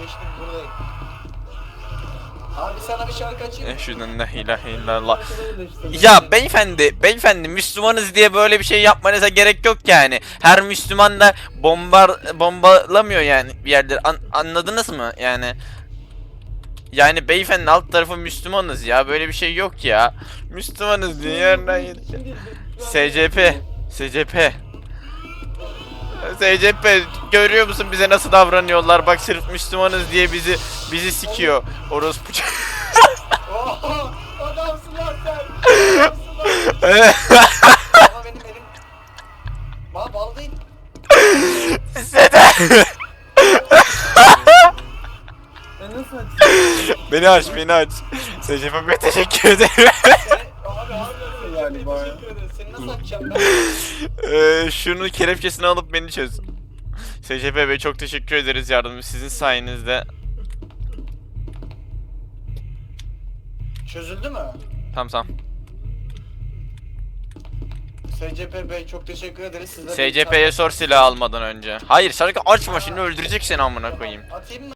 Geçtim buradayım. Abi sana bir şarkı açayım. Eşhedü la ilahe illallah. Ya beyefendi, beyefendi Müslümanız diye böyle bir şey yapmanıza gerek yok yani. Her Müslüman da bombar bombalamıyor yani bir yerleri. An- anladınız mı yani? Yani beyefendi alt tarafı Müslümanız ya. Böyle bir şey yok ya. Müslümanız dünyadan yedik. Şimdi- SCP, SCP. SCP görüyor musun bize nasıl davranıyorlar? Bak sırf Müslümanız diye bizi bizi sikiyor. Orospu. Oha! Adamsın lan sen! Adamsın lan! Ama benim elim... Bal değil. Ya nasıl açayım? beni aç, beni aç. SCP'ye teşekkür ederim. Abi abi Galiba ya. teşekkür ederim. Seni nasıl açacağım ben? Ee, şunu kelepçesini alıp beni çöz. SCP Bey çok teşekkür ederiz yardımı sizin sayenizde. Çözüldü mü? Tamam tamam. SCP Bey çok teşekkür ederiz. Bir SCP'ye sor silah almadan önce. Hayır şarkı açma şimdi öldürecek seni amına koyayım. Atayım mı?